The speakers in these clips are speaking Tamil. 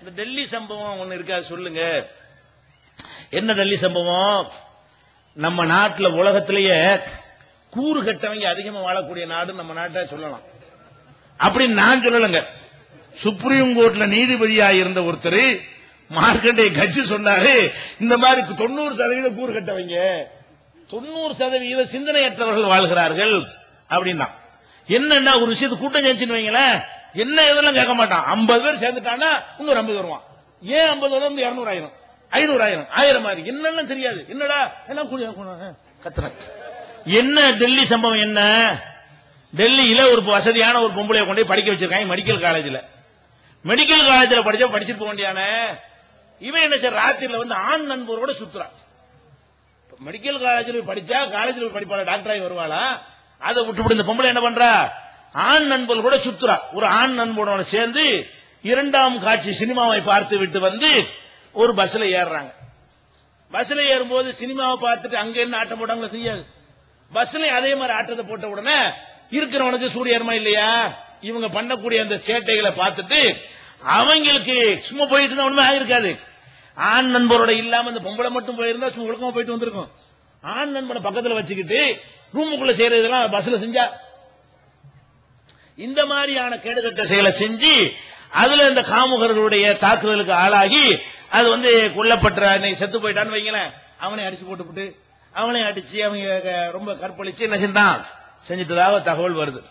இந்த டெல்லி சம்பவம் ஒன்னு இருக்கா? சொல்லுங்க. என்ன டெல்லி சம்பவம்? நம்ம நாட்டில் உலகத்திலேயே கூறு கட்டவங்க அதிகமாக வாழக்கூடிய நாடு நம்ம நாட்டை சொல்லலாம். அப்படின்னு நான் சொல்லலைங்க. சுப்ரீம் கோர்ட்ல நீதிபதியா இருந்த ஒருத்தர் மார்க்கண்டே கட்சி சொன்னாரு இந்த மாதிரி தொண்ணூறு சதவீதம் கூறு கட்டவங்க. தொண்ணூறு சதவீத சிந்தனையற்றவர்கள் வாழ்கிறார்கள். அப்படின்னா என்னன்னா ஒரு விஷயத்து கூட்டம் செஞ்சுன்னு வைங்களேன். என்ன இதெல்லாம் கேட்க மாட்டான். ஐம்பது பேர் சேர்ந்துட்டான்னா இன்னொரு ஐம்பது வருவான். ஏன் ஐம்பது வந்து இருநூறு ஆயிரம் ஐநூறு ஆயிரம் ஆயிரம் மாதிரி. என்னெல்லாம் தெரியாது. என்னடா? எல்லாம் கூடி கத்துறேன். என்ன டெல்லி சம்பவம் என்ன? டெல்லியில ஒரு வசதியான ஒரு பொம்பளைய கொண்டு போய் படிக்க வச்சிருக்காங்க மெடிக்கல் காலேஜில் மெடிக்கல் காலேஜில் படிச்சா படிச்சுட்டு போக இவன் என்ன சார் ராத்திரில வந்து ஆண் நண்பரோட சுத்துறான். மெடிக்கல் காலேஜில் படிச்சா காலேஜில் படிப்பாள? படிப்பாளா டாக்டராகி வருவாளா? அதை விட்டுவிட்டு இந்த பொம்பளை என்ன பண்றா? ஆண் நண்பர்கள் கூட சுத்துறா ஒரு ஆண் நண்பனோட சேர்ந்து இரண்டாம் காட்சி சினிமாவை பார்த்து விட்டு வந்து ஒரு பஸ்ல ஏறுறாங்க. பஸ்ல ஏறும்போது சினிமாவை பார்த்துட்டு அங்க என்ன ஆட்டம் போட்டாங்களோ செய்யாது பஸ்ல அதே மாதிரி ஆட்டத்தை போட்ட உடனே இருக்கிறவனுக்கு சூரியர்மா இல்லையா? இவங்க பண்ணக்கூடிய அந்த சேட்டைகளை பார்த்துட்டு அவங்களுக்கு சும்மா போயிட்டு இருந்தா ஒண்ணுமே ஆயிருக்காது. ஆண் நண்பரோட இல்லாம இந்த பொம்பளை மட்டும் போயிருந்தா சும்மா ஒழுக்கமா போயிட்டு வந்திருக்கும். ஆண் நண்பனை பக்கத்துல வச்சுக்கிட்டு ரூமுக்குள்ள செய்யறதெல்லாம் பஸ்ல செஞ்சா இந்த மாதிரியான கேடுகட்ட செயலை செஞ்சு அதுல இந்த காமுகர்களுடைய தாக்குதலுக்கு ஆளாகி அது வந்து கொல்லப்பட்ட செத்து போயிட்டான்னு வைங்களேன். அவனை அடிச்சு போட்டுவிட்டு அவனை அடிச்சு அவங்க ரொம்ப கற்பழிச்சு என்ன செஞ்சான் செஞ்சிட்டதாக தகவல் வருது.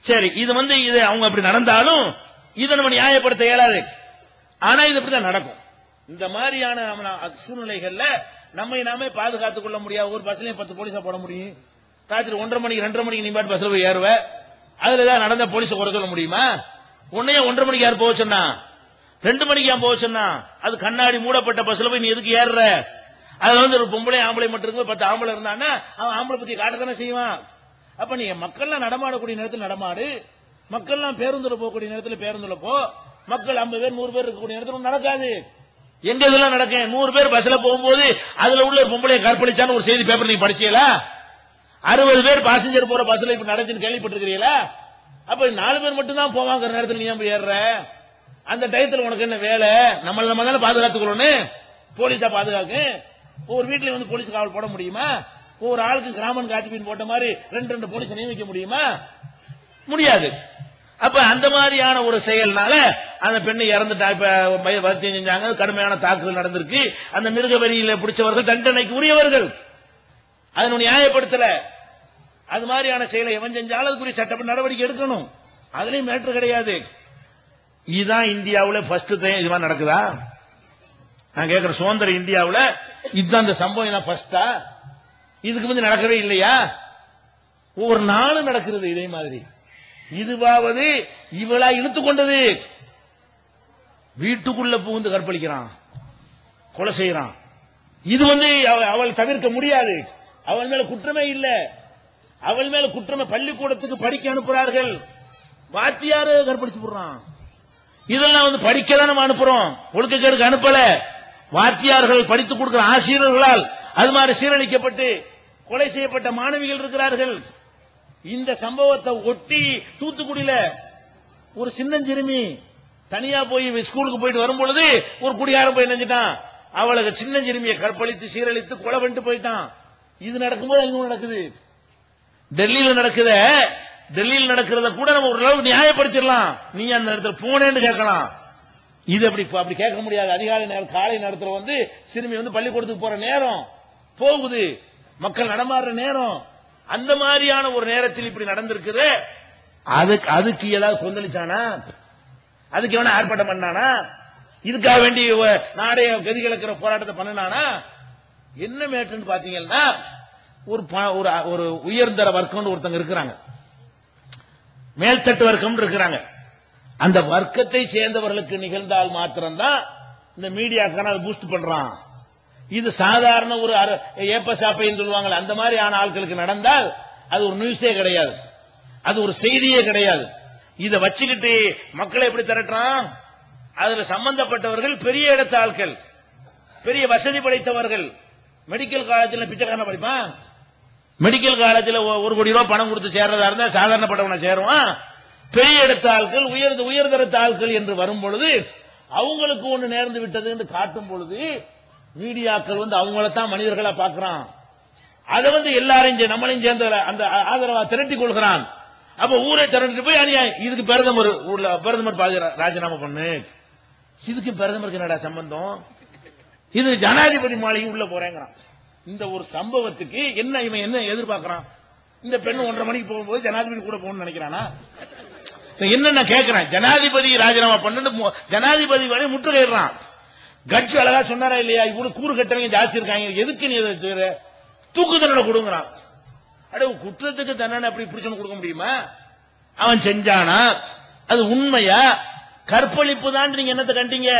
சரி இது வந்து இது அவங்க அப்படி நடந்தாலும் இதை நம்ம நியாயப்படுத்த இயலாது. ஆனா இது இப்படிதான் நடக்கும். இந்த மாதிரியான சூழ்நிலைகள்ல நம்மை நாமே பாதுகாத்துக் கொள்ள முடியாது. ஒரு பஸ்லயும் பத்து போலீஸா போட முடியும். ராத்திரி ஒன்றரை மணிக்கு ரெண்டரை மணிக்கு நீ பாட்டு பஸ்ல போய் ஏறுவ. அதுல ஏதாவது நடந்த போலீஸ் குறை சொல்ல முடியுமா? உன்னைய ஒன்றரை மணிக்கு யார் போக சொன்னா? ரெண்டு மணிக்கு ஏன் போக சொன்னா? அது கண்ணாடி மூடப்பட்ட பஸ்ல போய் நீ எதுக்கு ஏறுற? அதுல வந்து ஒரு பொம்பளை ஆம்பளை மட்டும் இருக்கும் பத்து ஆம்பளை இருந்தான்னா அவன் ஆம்பளை பத்தி காட்டத்தானே செய்வான். அப்ப நீ மக்கள்லாம் நடமாடக்கூடிய நேரத்தில் நடமாடு. மக்கள்லாம் பேருந்துல போகக்கூடிய நேரத்தில் பேருந்துல போ. மக்கள் ஐம்பது பேர் நூறு பேர் இருக்கக்கூடிய நேரத்தில் நடக்காது. எங்க இதெல்லாம் நடக்க நூறு பேர் பஸ்ல போகும்போது அதுல உள்ள பொம்பளை பொம்பளையை கற்பழிச்சான்னு ஒரு செய்தி பேப்பர் நீங்க படிச்சீங்களா அறுபது பேர் பாசஞ்சர் போற பஸ்ல இப்ப நடந்துன்னு கேள்விப்பட்டிருக்கிறீங்களா? அப்ப நாலு பேர் மட்டும் தான் போவாங்கிற நேரத்தில் நீ ஏன் போய் ஏறுற? அந்த டயத்துல உனக்கு என்ன வேலை? நம்மள நம்ம தானே பாதுகாத்துக்கணும் போலீஸா பாதுகாக்கு? ஒரு வீட்டுல வந்து போலீஸ் காவல் போட முடியுமா? ஒரு ஆளுக்கு கிராமன் காட்டிபின் போட்ட மாதிரி ரெண்டு ரெண்டு போலீஸ் நியமிக்க முடியுமா? முடியாது. அப்ப அந்த மாதிரியான ஒரு செயல்னால அந்த பெண்ணு இறந்துட்டா இப்ப செஞ்சாங்க கடுமையான தாக்குதல் நடந்திருக்கு. அந்த மிருக வரியில பிடிச்சவர்கள் தண்டனைக்கு உரியவர்கள். அதனை நியாயப்படுத்தல. அது மாதிரியான செயலை எவன் செஞ்சாலும் அதுக்குரிய சட்டப்படி நடவடிக்கை எடுக்கணும். அதுலயும் மேட்ரு கிடையாது. இதுதான் இந்தியாவில் ஃபர்ஸ்ட் டைம் இது மாதிரி நடக்குதா? நான் கேட்கிற சுதந்திர இந்தியாவில் இதுதான் இந்த சம்பவம் ஃபர்ஸ்டா இதுக்கு வந்து நடக்கவே இல்லையா? ஒவ்வொரு நாளும் நடக்கிறது இதே மாதிரி. இதுவாவது இவளா இழுத்து கொண்டது. வீட்டுக்குள்ள புகுந்து கற்பழிக்கிறான். கொலை செய்யறான். இது வந்து அவள் தவிர்க்க முடியாது. அவள் மேல குற்றமே இல்ல. அவள் மேல குற்றமே பள்ளிக்கூடத்துக்கு படிக்க அனுப்புறார்கள். வாத்தியாரு கற்பழிச்சு போடுறான். இதெல்லாம் வந்து படிக்க தான் நம்ம அனுப்புறோம். ஒழுக்கக்கேடுக்கு அனுப்பல. வாத்தியார்கள் படித்து கொடுக்கிற ஆசிரியர்களால் அது மாதிரி சீரழிக்கப்பட்டு கொலை செய்யப்பட்ட மாணவிகள் இருக்கிறார்கள். இந்த சம்பவத்தை ஒட்டி தூத்துக்குடியில ஒரு சின்னஞ்சிறுமி தனியா போய் ஸ்கூலுக்கு போயிட்டு வரும்பொழுது ஒரு குடியாரம் போய் நினைஞ்சிட்டான் அவளுக்கு சின்னஞ்சிறுமியை கற்பழித்து சீரழித்து கொலை பண்ணிட்டு போயிட்டான். இது நடக்கும்போது அங்க நடக்குது? டெல்லியில் நடக்குத. டெல்லியில் நடக்கிறத கூட நம்ம ஓரளவு நியாயப்படுத்திடலாம். நீ அந்த இடத்துல போனேன்னு கேட்கலாம். இது அப்படி அப்படி கேட்க முடியாது. அதிகாலை நேரம் காலை நேரத்தில் வந்து சிறுமி வந்து பள்ளிக்கூடத்துக்கு போற நேரம் போகுது. மக்கள் நடமாடுற நேரம். அந்த மாதிரியான ஒரு நேரத்தில் இப்படி நடந்திருக்குது. அதுக்கு அதுக்கு ஏதாவது கொந்தளிச்சானா? அதுக்கு எவனா ஆர்ப்பாட்டம் பண்ணானா? இதுக்காக வேண்டி நாடைய நாடே கதி கலக்கிற போராட்டத்தை பண்ணினானா? என்ன மேட்டுன்னு பாத்தீங்கன்னா ஒரு ப- ஒரு ஒரு உயர்தர வர்க்கம்னு ஒருத்தங்க இருக்கிறாங்க. மேல்தட்டு வர்க்கம் இருக்கிறாங்க. அந்த வர்க்கத்தை சேர்ந்தவர்களுக்கு நிகழ்ந்தால் மாத்திரம்தான் இந்த மீடியாக்கான அதை பூஸ்ட் பண்றான். இது சாதாரண ஒரு அர- ஏப்ப சாப்பைன்னு சொல்லுவாங்க அந்த மாதிரி ஆன ஆட்களுக்கு நடந்தால் அது ஒரு நியூஸே கிடையாது. அது ஒரு செய்தியே கிடையாது. இதை வச்சுக்கிட்டு மக்களை எப்படி திரட்டுறான்? அதுல சம்பந்தப்பட்டவர்கள் பெரிய இடத்த ஆட்கள் பெரிய வசதி படைத்தவர்கள் மெடிக்கல் காலேஜில் பிச்சைக்காரன படிப்பான்? மெடிக்கல் காலேஜில் ஒரு கோடி ரூபாய் பணம் கொடுத்து சேர்றதா இருந்தால் சாதாரணப்பட்டவனை சேருவான் பெரிய இடத்த ஆட்கள் உயர்ந்த உயர்தரத்த ஆட்கள் என்று வரும் பொழுது அவங்களுக்கு ஒன்று நேர்ந்து விட்டது என்று காட்டும் பொழுது மீடியாக்கள் வந்து அவங்கள தான் மனிதர்களா பார்க்கிறான். அதை வந்து எல்லாரையும் நம்மளையும் சேர்ந்த அந்த ஆதரவா திரட்டி கொள்கிறான். அப்ப ஊரை திரட்டிட்டு போய் அநியாயம். இதுக்கு பிரதமர் ஊர்ல பிரதமர் ராஜினாமா பண்ணு. இதுக்கு பிரதமருக்கு என்னடா சம்பந்தம்? இது ஜனாதிபதி மாளிகை உள்ள போறேங்கிறான். இந்த ஒரு சம்பவத்துக்கு என்ன இவன் என்ன எதிர்பார்க்கிறான்? இந்த பெண் ஒன்றரை மணிக்கு போகும்போது ஜனாதிபதி கூட போகணும்னு நினைக்கிறானா? என்னென்ன கேட்கிறான் ஜனாதிபதி ராஜினாமா பண்ணு ஜனாதிபதி வரை முற்றுகையிடுறான். கட்சி அழகா சொன்னாரா இல்லையா? இவ்வளவு கூறு கட்டவங்க ஜாஸ்தி இருக்காங்க. எதுக்கு நீ இதை செய்ற? தூக்கு தண்டனை கொடுங்கிறான். அட குற்றத்துக்கு தண்டனை அப்படி பிடிச்சு கொடுக்க முடியுமா? அவன் செஞ்சானா? அது உண்மையா? கற்பழிப்பு தான் நீங்க என்னத்தை கண்டீங்க?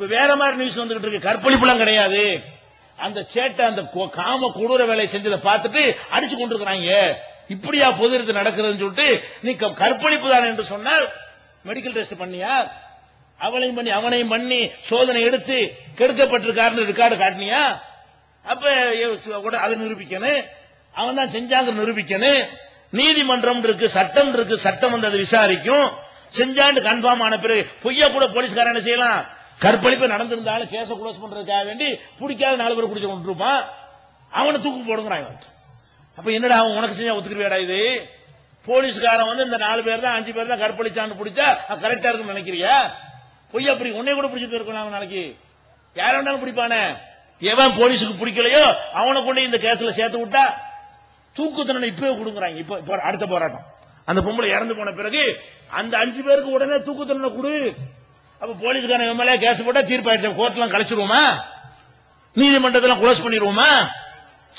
இப்ப வேற மாதிரி நியூஸ் வந்துகிட்டு இருக்கு. கற்பழிப்புலாம் கிடையாது. அந்த சேட்டை அந்த கொ- காம கொடூர வேலையை செஞ்சதை பார்த்துட்டு அடிச்சு கொண்டிருக்கிறாங்க. இப்படியா பொது எடுத்து நடக்கிறதுன்னு சொல்லிட்டு நீ க- கற்பழிப்பு தான் என்று சொன்னால் மெடிக்கல் டெஸ்ட் பண்ணியா? அவளையும் பண்ணி அவனையும் பண்ணி சோதனை எடுத்து கெடுக்கப்பட்டிருக்காருன்னு ரெக்கார்டு காட்டினியா? அப்ப அதை நிரூபிக்கணும். அவன் தான் செஞ்சாங்க நிரூபிக்கணும். நீதிமன்றம் இருக்கு சட்டம் இருக்கு சட்டம் வந்து அதை விசாரிக்கும். செஞ்சாண்டு கன்ஃபார்ம் ஆன பிறகு பொய்யா கூட போலீஸ்காரன் என்ன செய்யலாம்? கற்பழிப்பு நடந்திருந்தாலும் கேச குளோஸ் பண்றதுக்காக வேண்டி பிடிக்காத நாலு பேர் குடிச்சு கொண்டிருப்பான். அவனை தூக்கு போடுங்கிறான் அப்ப என்னடா அவன் உனக்கு செஞ்சா ஒத்துக்கிறியாடா இது? போலீஸ்காரன் வந்து இந்த நாலு பேர் தான் அஞ்சு பேர் தான் கற்பழிச்சான்னு பிடிச்சா கரெக்டா இருக்குன்னு நினைக்கிறியா? பொய் அப்படி உன்னை கூட பிடிச்சிட்டு இருக்கலாம் அவன் நாளைக்கு. யார வேணாலும் பிடிப்பானே? எவன் போலீஸுக்கு பிடிக்கலையோ அவனை கொண்டு இந்த கேஸ்ல சேர்த்து விட்டா தூக்கு தண்டனை இப்பவே கொடுக்குறாங்க இப்ப அடுத்த போராட்டம். அந்த பொம்பளை இறந்து போன பிறகு அந்த அஞ்சு பேருக்கு உடனே தூக்கு தண்டனை கொடு. அப்ப போலீஸ்காரன் எம்எல்ஏ கேஸ் போட்டா தீர்ப்பாயிடுச்சு. கோர்ட்லாம் கலைச்சிருவோமா நீதிமன்றத்தெல்லாம் குளோஸ் பண்ணிடுவோமா?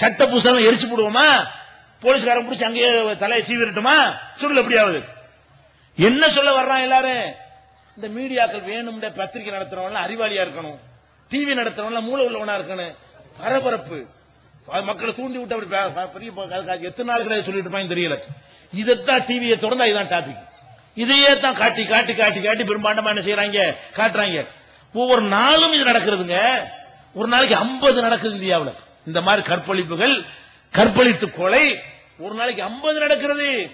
சட்ட புஸ்தகம் எரிச்சு போடுவோமா? போலீஸ்காரன் பிடிச்சி அங்கேயே தலையை சீவிரட்டுமா? சொல்லு எப்படியாவது என்ன சொல்ல வர்றான் எல்லாரும்? இந்த மீடியாக்கள் வேணும் பத்திரிகை நடத்துறவன்லாம் அறிவாளியா இருக்கணும். டிவி நடத்துறவங்க மூளை உள்ளவனா இருக்கணும். பரபரப்பு. மக்களை தூண்டி விட்டு அப்படி பெரிய எத்தனை நாளுக்கு சொல்லிட்டு இருப்பாங்க தெரியல. இதைத்தான் டிவியை தொடர்ந்தா இதுதான் டாபிக் இதையே தான் காட்டி காட்டி காட்டி காட்டி பெரும்பாண்டமா என்ன செய்யறாங்க காட்டுறாங்க. ஒவ்வொரு நாளும் இது நடக்கிறதுங்க. ஒரு நாளைக்கு 50 நடக்குது இந்தியாவில். இந்த மாதிரி கற்பழிப்புகள் கற்பழித்து கொலை ஒரு நாளைக்கு 50 நடக்கிறது.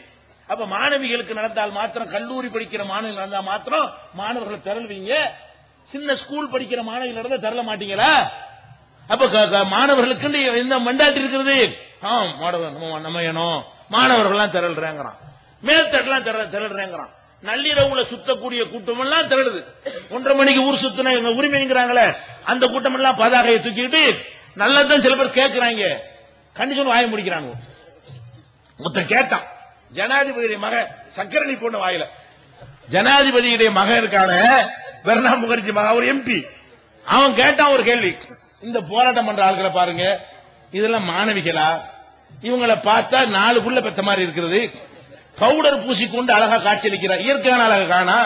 அப்ப மாணவிகளுக்கு நடந்தால் மாத்திரம் கல்லூரி படிக்கிற மாணவிகள் நடந்தா மாத்திரம் மாணவர்களை திரள்வீங்க. சின்ன ஸ்கூல் படிக்கிற மாணவிகள் நடந்தா திரள மாட்டீங்களா? அப்ப க- க- மாணவர்களுக்கு என்ன மண்டாட்டி இருக்கிறது ஆ, மாணவர் நம்ம நம்ம ஏனோ? மாணவர்கள்லாம் திரள்றாங்கிறான். மேல்தட்டெல்லாம் திரள் திரள்றேங்கிறான் நள்ளிரவுல சுத்தக்கூடிய கூட்டம் எல்லாம் திரளுது ஒன்றரை மணிக்கு ஊர் சுத்தின இவங்க உரிமைங்கிறாங்களே அந்த கூட்டம் எல்லாம் பதாகையை தூக்கிட்டு நல்லதான் சில பேர் கேட்கிறாங்க கண்டிஷன் வாய முடிக்கிறாங்க. ஒருத்தன் கேட்டான் ஜனாதிபதியுடைய மக சக்கரணி பொண்ணு வாயில. ஜனாதிபதியுடைய மக இருக்கான பிரணாப் முகர்ஜி மகா ஒரு எம்பி அவன் கேட்டான் ஒரு கேள்வி. இந்த போராட்டம் பண்ற ஆட்களை பாருங்க இதெல்லாம் மாணவிகளா? இவங்களை பார்த்தா நாலு புள்ள பெத்த மாதிரி இருக்கிறது. பவுடர் பூசிக்கொண்டு அழகா காட்சியளிக்கிறார். இயற்கையான அழகா காணா.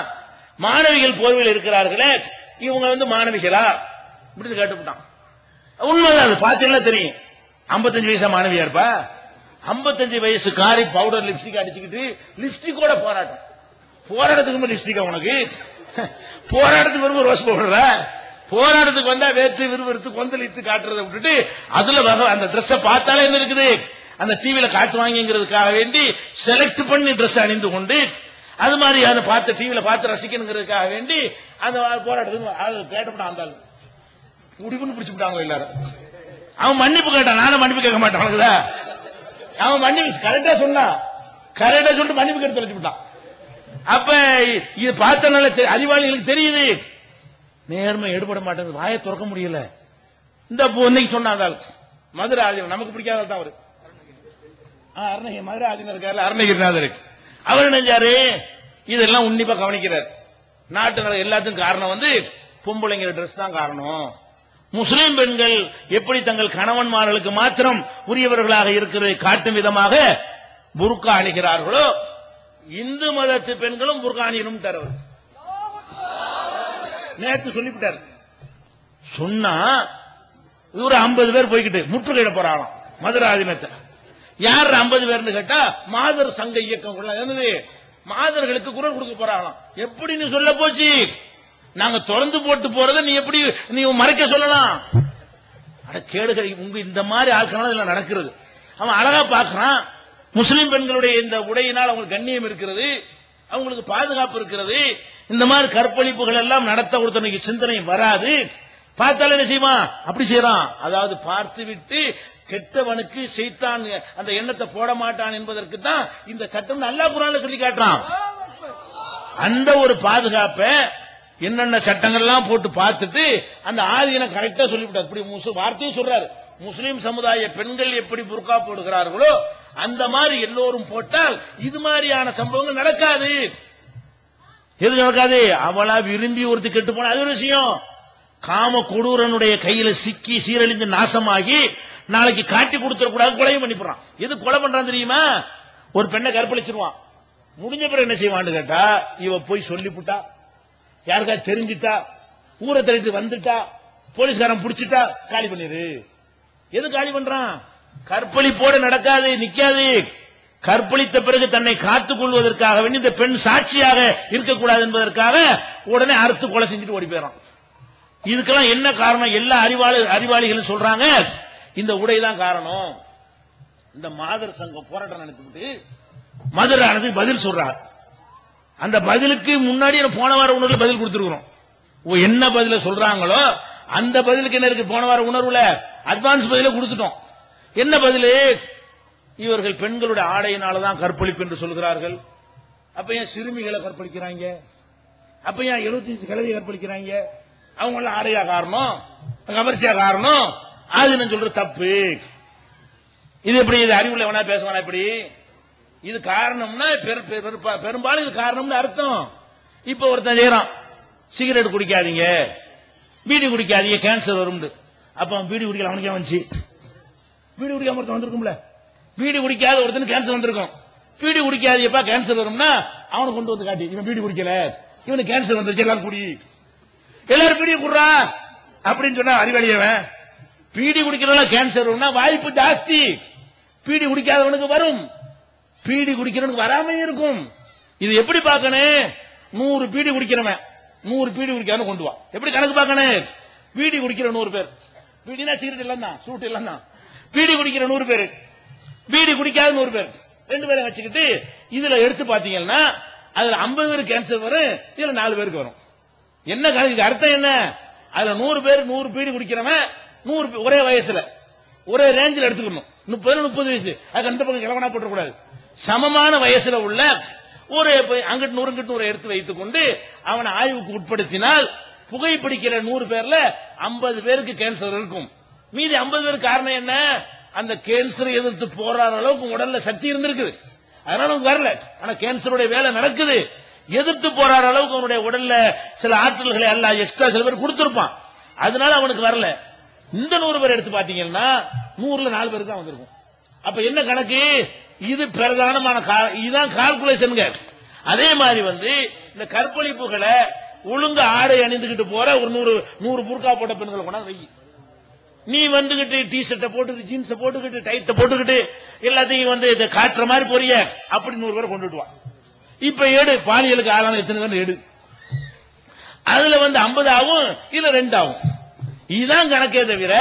மாணவிகள் போர்வையில் இருக்கிறார்களே. இவங்க வந்து மாணவிகளா? இப்படி கேட்டுவிட்டான் உண்மைதான் அது பார்த்தீங்கன்னா தெரியும். 55 வயசா மாணவியா இருப்பா? 55 வயசு காரி பவுடர் லிப்ஸ்டிக் அடிச்சுக்கிட்டு லிப்ஸ்டிக்கோட போராட்டம். போராட்டத்துக்கு லிப்ஸ்டிக்கா உனக்கு? போராட்டத்துக்கு வரும்போது ரோஸ் போடுற? போராட்டத்துக்கு வந்தா வேற்று விறுவிறுத்து கொந்தளித்து காட்டுறதை விட்டுட்டு அதுல வகை அந்த ட்ரெஸ்ஸை பார்த்தாலே என்ன இருக்குது? அந்த டிவியில காட்டுவாங்கிறதுக்காக வேண்டி செலக்ட் பண்ணி ட்ரெஸ் அணிந்து கொண்டு அது மாதிரி அதை பார்த்து டிவியில பார்த்து ரசிக்கணுங்கிறதுக்காக வேண்டி அந்த போராட்டத்துக்கு கேட்டப்பட கேட்டப்பட்டான் முடிவுன்னு பிடிச்சு விட்டாங்க எல்லாரும். அவன் மன்னிப்பு கேட்டான். நானும் மன்னிப்பு கேட்க மாட்டான். அவன் மன்னிப்பு கரெக்டா சொன்னான் கரெக்டா சொல்லிட்டு மன்னிப்பு கேட்டு தொலைச்சு விட்டான். அப்ப இது பார்த்தனால அறிவாளிகளுக்கு தெரியுது. நேர்மை எடுபட மாட்டேங்குது. வாயை திறக்க முடியல. இந்த பொ- இன்னைக்கு சொன்னாதால் மதுரை ஆதீனம் நமக்கு பிடிக்காத தான் அவரு. அருணகிரி மதுரை ஆதீனம் இருக்காரு அருணகிரிநாதர் அவர் நினைஞ்சாரு இதெல்லாம் உன்னிப்பா கவனிக்கிறார். நாட்டு நட- எல்லாத்துக்கும் காரணம் வந்து பொம்பளைங்கிற ட்ரெஸ் தான் காரணம். முஸ்லிம் பெண்கள் எப்படி தங்கள் கணவன்மார்களுக்கு மாத்திரம் உரியவர்களாக இருக்கிறதை காட்டும் விதமாக புர்கா அணிகிறார்களோ இந்து மதத்து பெண்களும் புர்கா அணியணும் தரவர் நேற்று சொல்லிவிட்டார். சொன்னா ஒரு ஐம்பது பேர் போய்கிட்டு முற்றுகையிட போறாங்களாம். மதுரை யார் 50 பேர்னு கேட்டா மாதர் சங்க இயக்கம் என்னது? மாதர்களுக்கு குரல் கொடுக்க போறாங்களாம். எப்படி நீ சொல்ல போச்சு? நாங்க திறந்து போட்டு போறதை நீ எப்படி நீ மறைக்க சொல்லலாம். அட கேடுகள் உங்க இந்த மாதிரி ஆட்களால இதெல்லாம் நடக்கிறது. அவன் அழகா பாக்குறான் முஸ்லிம் பெண்களுடைய இந்த உடையினால் அவங்களுக்கு கண்ணியம் இருக்கிறது. அவங்களுக்கு பாதுகாப்பு இருக்கிறது. இந்த மாதிரி கற்பழிப்புகள் எல்லாம் நடத்த ஒருத்தனுக்கு சிந்தனை வராது. பார்த்தாலும் என்ன செய்வான்? அப்படி செய்யறான் அதாவது பார்த்து விட்டு கெட்டவனுக்கு செய்தான் அந்த எண்ணத்தை போட மாட்டான் என்பதற்கு தான் இந்த சட்டம் நல்லா குரான்ல சொல்லி காட்டுறான். அந்த ஒரு பாதுகாப்ப என்னென்ன சட்டங்கள்லாம் போட்டு பார்த்துட்டு அந்த ஆதீன கரெக்டா சொல்லிவிட்டார். இப்படி வார்த்தையும் சொல்றாரு. முஸ்லீம் சமுதாய பெண்கள் எப்படி புர்கா போடுகிறார்களோ அந்த மாதிரி எல்லோரும் போட்டால் இது மாதிரியான சம்பவங்கள் நடக்காது. எது நடக்காது. அவளா விரும்பி ஒருத்தி கெட்டு போன அது ஒரு விஷயம். காம கொடூரனுடைய கையில சிக்கி சீரழிந்து நாசமாகி நாளைக்கு காட்டி கொடுத்துடக்கூடாது கொலையும் பண்ணி எது கொலை பண்றான் தெரியுமா? ஒரு பெண்ணை கற்பழிச்சிருவான். முடிஞ்ச பிறகு என்ன செய்வான்னு கேட்டா இவ போய் சொல்லிவிட்டா யாருக்காவது தெரிஞ்சிட்டா ஊரை தெரிஞ்சு வந்துட்டா போலீஸ்காரன் பிடிச்சிட்டா காலி பண்ணிரு. எது காலி பண்றான்? கற்பழிப்போடு நடக்காது நிக்காது. கற்பழித்த பிறகு தன்னை காத்துக் கொள்வதற்காக வேண்டி இந்த பெண் சாட்சியாக இருக்கக்கூடாது என்பதற்காக உடனே அறுத்து கொலை செஞ்சுட்டு ஓடி போயிடும் இதுக்கெல்லாம் என்ன காரணம்? எல்லா அறிவாளி அறிவாளிகளும் சொல்றாங்க இந்த உடைதான் காரணம். இந்த மாதர் சங்கம் போராட்டம் நடத்திவிட்டு மதுரை ஆனதுக்கு பதில் சொல்றாங்க அந்த பதிலுக்கு முன்னாடி போன வார உணர்வுல பதில் கொடுத்துருக்கிறோம். ஓ, என்ன பதில சொல்றாங்களோ அந்த பதிலுக்கு என்ன இருக்கு? போன வார உணர்வுல அட்வான்ஸ் பதில கொடுத்துட்டோம். என்ன பதிலு? இவர்கள் பெண்களுடைய ஆடையினாலதான் கற்பழிப்பு என்று சொல்கிறார்கள். அப்ப ஏன் சிறுமிகளை கற்பழிக்கிறாங்க? அப்ப ஏன் எழுபத்தஞ்சு கிழவியை கற்பழிக்கிறாங்க? அவங்க எல்லாம் ஆடையா காரணம்? கவர்ச்சியா காரணம்? ஆதினம் சொல்ற தப்பு. இது எப்படி? இது அறிவுள்ள வேணா பேசுவானா இப்படி இது காரணம்னா பெரு- பெரும்பாலும் இது காரணம்னு அர்த்தம். இப்ப ஒருத்தன் செய்யறான் சிகரெட் குடிக்காதீங்க. பீடி குடிக்காதீங்க. கேன்சர் வரும் அப்ப அவன் பீடி குடிக்கல. அவனுக்கே வந்துச்சு? பீடி குடிக்காம ஒருத்தன் வந்திருக்கும்ல. பீடி குடிக்காத ஒருத்தனுக்கு கேன்சர் வந்திருக்கும். பீடி குடிக்காதப்பா கேன்சர் வரும்னா அவனுக்கு கொண்டு வந்து காட்டி. இவன் பீடி குடிக்கல. இவனுக்கு கேன்சர் வந்துருச்சு. எல்லாரும் குடி. எல்லாரும் பீடி குடுறா அப்படின்னு சொன்னா அறிவாளியவன் பீடி குடிக்கிறவன கேன்சர் வாய்ப்பு ஜாஸ்தி. பீடி குடிக்காதவனுக்கு வரும். பீடி குடிக்கிறவனுக்கு வராம இருக்கும். இது எப்படி பார்க்கணும்? நூறு பீடி குடிக்கிறவன். நூறு பீடி குடிக்காம கொண்டு வா. எப்படி கணக்கு பார்க்கணும்? பீடி குடிக்கிற நூறு பேர். பீடினா சிகரெட் தான் சூட் இல்லன்னா. பீடி குடிக்கிற நூறு பேர். பீடி குடிக்காத நூறு பேர். ரெண்டு பேரை வச்சுக்கிட்டு இதுல எடுத்து பாத்தீங்கன்னா அதுல ஐம்பது பேருக்கு கேன்சர் வரும் இதுல நாலு பேருக்கு வரும். என்ன இதுக்கு அர்த்தம் என்ன? அதுல நூறு பேர் நூறு பீடி குடிக்கிறவன் நூறு ஒரே வயசுல. ஒரே ரேஞ்சில் எடுத்துக்கணும். முப்பது முப்பது வயசு. அது அந்த பக்கம் கிழவனா போட்டக்கூடாது சமமான வயசுல உள்ள ஒரு அங்கிட்டு நூறு இங்கிட்டு நூறு எடுத்து வைத்துக் கொண்டு அவனை ஆய்வுக்கு உட்படுத்தினால் புகைப்பிடிக்கிற நூறு பேர்ல ஐம்பது பேருக்கு கேன்சர் இருக்கும். மீதி ஐம்பது பேருக்கு காரணம் என்ன? அந்த கேன்சரை எதிர்த்து போராடுற அளவுக்கு உடல்ல சக்தி இருந்திருக்குது. அதனால வரல. ஆனா கேன்சருடைய வேலை நடக்குது. எதிர்த்து போராடுற அளவுக்கு அவனுடைய உடல்ல சில ஆற்றல்களை எல்லாம் எக்ஸ்ட்ரா சில பேர் கொடுத்திருப்பான். அதனால அவனுக்கு வரல. இந்த நூறு பேர் எடுத்து பாத்தீங்கன்னா நூறுல நாலு பேருக்கு தான் வந்திருக்கும். அப்ப என்ன கணக்கு? இது பிரதானமான கா- இதுதான் கால்குலேஷனுங்க அதே மாதிரி வந்து இந்த கற்பழிப்புகளை ஒழுங்கா ஆடை அணிந்துகிட்டு போற ஒரு நூறு நூறு புர்கா போட்ட பெண்களை கொண்டாந்து வை. நீ வந்துகிட்டு டி ஷர்ட்டை போட்டுக்கிட்டு ஜீன்ஸை போட்டுக்கிட்டு டைட்டை போட்டுக்கிட்டு எல்லாத்தையும் வந்து இதை காட்டுற மாதிரி போறிய அப்படி நூறு பேரை கொண்டுட்டு வா. இப்ப எடு பாலியலுக்கு ஆளான எத்தனை பேர் எடு அதுல வந்து 50 ஆகும் இதுல ரெண்டு ஆகும் இதுதான் கணக்கே தவிர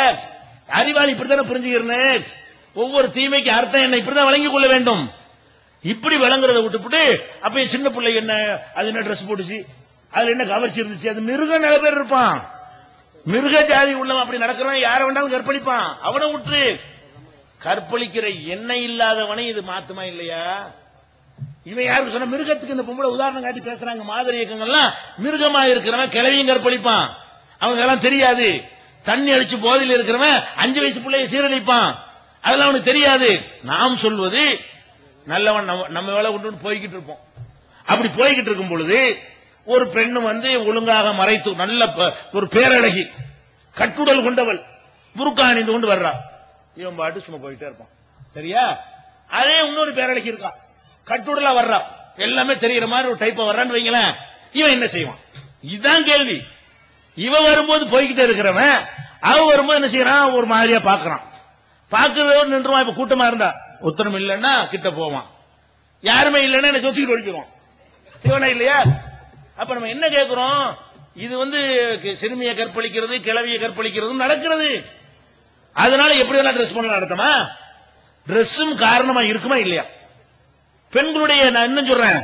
அறிவாளி இப்படித்தானே புரிஞ்சுக்கிறேன்? ஒவ்வொரு தீமைக்கு அர்த்தம் என்ன? இப்படிதான் வழங்கிக் கொள்ள வேண்டும். இப்படி விளங்குறத விட்டுப்புட்டு அப்ப சின்ன பிள்ளை என்ன அது என்ன ட்ரெஸ் போட்டுச்சு? அதுல என்ன கவர்ச்சி இருந்துச்சு? அது மிருகம் நிறைய பேர் இருப்பான். மிருக ஜாதி உள்ளவன் அப்படி நடக்கிறவன் யாரை வேண்டாலும் கற்பழிப்பான். அவனை விட்டு கற்பழிக்கிற எண்ணெய் இல்லாதவனை இது மாத்துமா இல்லையா? இவன் யாருக்கு சொன்ன மிருகத்துக்கு இந்த பொம்பளை உதாரணம் காட்டி பேசுறாங்க. மாதிரி இயக்கங்கள்லாம் மிருகமா இருக்கிறவன் கிளவியும் கற்பழிப்பான் அவங்க எல்லாம் தெரியாது. தண்ணி அடிச்சு போதையில் இருக்கிறவன் அஞ்சு வயசு பிள்ளைய சீரழிப்பான். அதெல்லாம் அவனுக்கு தெரியாது. நாம் சொல்வது நல்லவன் நம்ம நம்ம வேலை கொண்டு போய்கிட்டு இருப்போம். அப்படி போய்கிட்டு இருக்கும் பொழுது ஒரு பெண் வந்து ஒழுங்காக மறைத்து நல்ல ப- ஒரு பேரழகி கட்டுடல் கொண்டவள் முறுக்கா அணிந்து கொண்டு வர்றா. இவன் பாட்டு சும்மா போயிட்டே இருப்பான். சரியா? அதே இன்னொரு பேரழகி இருக்கா. கட்டுடலா வர்றான் எல்லாமே தெரிகிற மாதிரி ஒரு டைப்பா வர்றான்னு வைங்களேன். இவன் என்ன செய்வான்? இதுதான் கேள்வி. இவன் வரும்போது போய்கிட்டே இருக்கிறவன் அவன் வரும்போது என்ன செய்யறான்? ஒரு மாதிரியா பாக்குறான் பாக்குறதோடு நின்றுவான். இப்ப கூட்டமா இருந்தா உத்தரம் இல்லைன்னா கிட்ட போவான். யாருமே இல்லைன்னா என்ன சொத்துக்கிட்டு ஒழிக்கிறோம் இவனா இல்லையா? அப்ப நம்ம என்ன கேட்கிறோம் இது வந்து சிறுமியை கற்பழிக்கிறது கிளவியை கற்பழிக்கிறது நடக்கிறது. அதனால எப்படி வேணா ட்ரெஸ் பண்ணலாம் நடத்தமா ட்ரெஸ்ஸும் காரணமா இருக்குமா இல்லையா? பெண்களுடைய நான் இன்னும் சொல்றேன்.